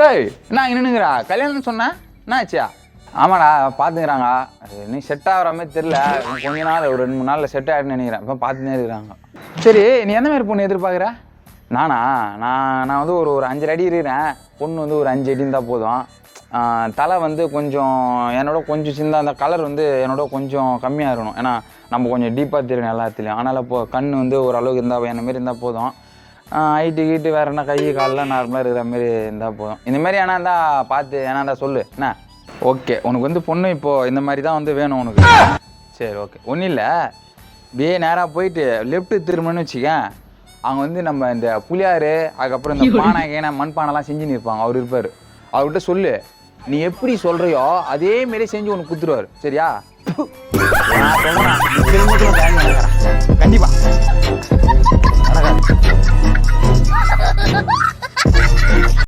சரி என்ன இங்கே நின்னுங்கிறா கல்யாணம் சொன்னேன் என்ன ஆச்சியா? ஆமாடா பார்த்துக்கிறாங்க இன்னும் செட் ஆகிற மாதிரி தெரில கொஞ்ச நாள் ஒரு ரெண்டு மூணு நாளில் செட் ஆகிடுன்னு நினைக்கிறேன். இப்போ பார்த்துனே இருக்கிறாங்க. சரி நீ எந்த மாதிரி பொண்ணு எதிர்பார்க்குற? நானா? நான் நான் வந்து ஒரு ஒரு அஞ்சரை அடி இருக்கிறேன். பொண்ணு வந்து ஒரு அஞ்சு அடி இருந்தால் போதும். தலை வந்து கொஞ்சம் என்னோட கொஞ்சம் சின்ன அந்த கலர் வந்து என்னோட கொஞ்சம் கம்மியாக இருக்கணும். ஏன்னா நம்ம கொஞ்சம் டீப்பாக தெரியணும் எல்லாத்துலேயும். அதனால் இப்போ கண் வந்து ஓரளவுக்கு இருந்தால் என்ன மாரி இருந்தால் போதும். ஹைட்டு கீட்டு வேறு என்ன கை காலெலாம் நார்மலாக இருக்கிற மாதிரி இருந்தால் போதும். இந்த மாதிரி ஏன்னா இருந்தால் பார்த்து ஏன்னா இருந்தால் சொல்லு. என்ன? ஓகே. உனக்கு வந்து பொண்ணு இப்போது இந்த மாதிரி தான் வந்து வேணும் உனக்கு. சரி ஓகே. ஒன்றும் இல்லை. அப்படியே நேராக போயிட்டு லெஃப்ட்டு திரும்பணும்னு வச்சுக்கேன். அங்கே வந்து நம்ம இந்த புளியாறு அதுக்கப்புறம் இந்த பானை கீனை மண்பானைலாம் செஞ்சுன்னு இருப்பாங்க அவர் இருப்பார். அவர்கிட்ட சொல்லு. நீ எப்படி சொல்றியோ அதே மாரி செஞ்சு உனக்கு குத்துருவாரு சரியா? நான் சொல்றேன். 呵呵呵